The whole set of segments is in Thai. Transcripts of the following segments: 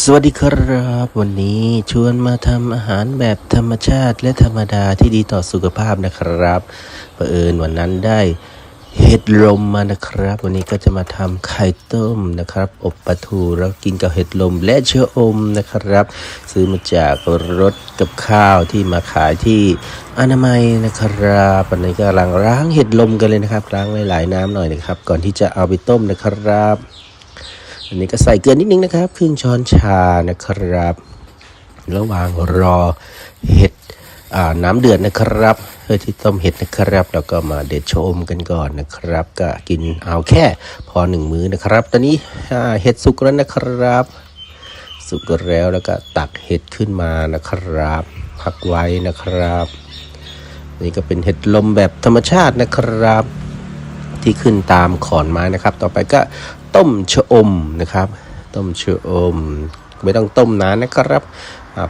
สวัสดีครับ วันนี้ชวนมาทำอาหารแบบธรรมชาติและธรรมดาที่ดีต่อสุขภาพนะครับเผอิญวันนั้นได้เห็ดลมมานะครับ วันนี้ก็จะมาทำไข่ต้มนะครับ อบปลาทูแล้วกินกับเห็ดลมและเชื้ออมนะครับ ซื้อมาจากรถกับข้าวที่มาขายที่อนามัยนะครับวันนี้กำลังล้างเห็ดลมกันเลยนะครับล้างหลายๆน้ำหน่อยนะครับ ก่อนที่จะเอาไปต้มนะครับ อันนี้ก็ใส่เกลือนิดนึงนะครับ ครึ่งช้อนชานะครับ ระหว่างรอเห็ดน้ำเดือดนะครับเพื่อที่ต้มเห็ดนะครับแล้วก็มาเด็ดชมกันก่อนนะครับ ก็กินเอาแค่พอหนึ่งมื้อนะครับ ตอนนี้เห็ดสุกแล้วนะครับ สุกแล้วแล้วก็ตักเห็ดขึ้นมานะครับพักไว้นะครับ นี่ก็เป็นเห็ดลมแบบธรรมชาตินะครับ ที่ขึ้นตามขอนไม้นะครับ ต่อไปก็ต้มชะอมนะครับ ต้มชะอม ไม่ต้องต้มนานนะครับ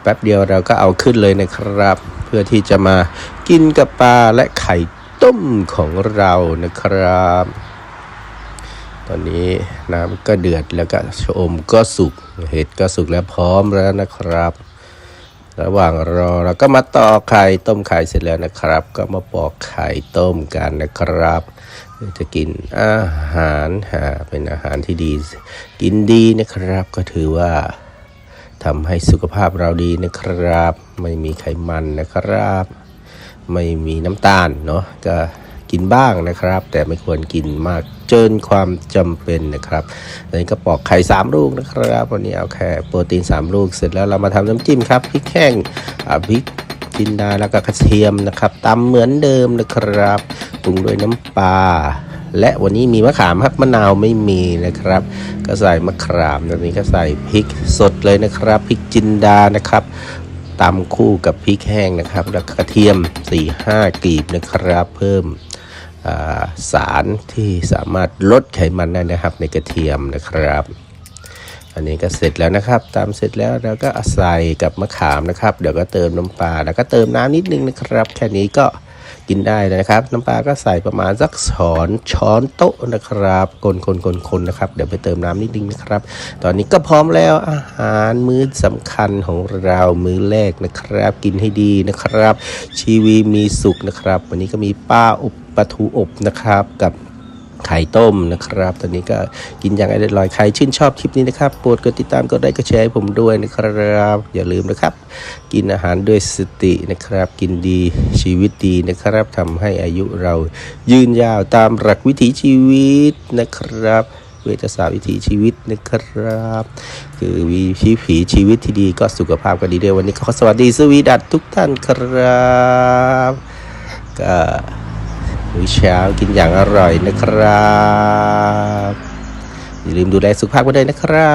แป๊บเดียวเราก็เอาขึ้นเลยนะครับ เพื่อที่จะมากินกับปลาและไข่ต้มของเรานะครับ ตอนนี้น้ำก็เดือดแล้วก็ชะอมก็สุกเห็ดก็สุกแล้วพร้อมแล้วนะครับ ระหว่างรอเราก็มาต่อไข่ต้มไข่เสร็จแล้วนะครับ ก็มาปอกไข่ต้มกันนะครับจะกินอาหารหาเป็นอาหารที่ดี กินดีนะครับ ก็ถือว่าทำให้สุขภาพเราดีนะครับ ไม่มีไขมันนะครับ ไม่มีน้ำตาลเนาะก็ กินบ้างนะครับ แต่ไม่ควรกินมากเกินความจำเป็นนะครับอันนี้ก็ปอกไข่สามลูกนะครับวันนี้เอาแค่โปรตีนสามลูกเสร็จแล้วเรามาทำน้ำจิ้มครับพริกแห้งพริกจินดาแล้วก็กระเทียมนะครับตำเหมือนเดิมนะครับปรุงด้วยน้ำปลาและวันนี้มีมะขามครับมะนาวไม่มีนะครับ ก็ใส่มะขามตอนนี้ก็ใส่พริกสดเลยนะครับพริกจินดานะครับตำคู่กับพริกแห้งนะครับ แล้วกระเทียม4-5กลีบนะครับ เพิ่ม สารที่สามารถลดไขมันได้นะครับในกระเทียมนะครับ อันนี้ก็เสร็จแล้วนะครับ ตามเสร็จแล้วเราก็ใส่กับมะขามนะครับ เดี๋ยวก็เติมน้ำปลาแล้วก็เติมน้ำนิดนึงนะครับ แค่นี้ก็ กินได้แล้วนะครับ น้ำปลาก็ใส่ประมาณสักช้อนช้อนโต๊ะนะครับคนคนคนคนนะครับ เดี๋ยวไปเติมน้ำนิดนึงนะครับ ตอนนี้ก็พร้อมแล้วอาหารมื้อสำคัญของเรามื้อแรกนะครับ กินให้ดีนะครับ ชีวีมีสุขนะครับ วันนี้ก็มีป้าอบปลาทูอบนะครับกับ ข่ต้มนะครับ ตอนนี้ก็กินอย่างอร่อยใครชื่นชอบคลิปนี้นะครับโปรดกดติดตามกดไลค์กดแชร์ให้ผมด้วยนะครับ อย่าลืมนะครับ กินอาหารด้วยสตินะครับ กินดีชีวิตดีนะครับทำให้อายุเรายืนยาวตามหลักวิถีชีวิตนะครับเวชศาสตร์วิถีชีวิตนะครับ คือวิถีผีชีวิตที่ดีก็สุขภาพก็ดีด้วยวันนี้ขอสวัสดีสวีดัตทุกท่านครับก็ มื้อเช้ากินอย่างอร่อยนะครับอย่าลืมดูแลสุขภาพกันด้วยนะครั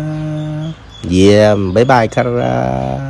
บ เยี่ยม บ๊ายบายครับ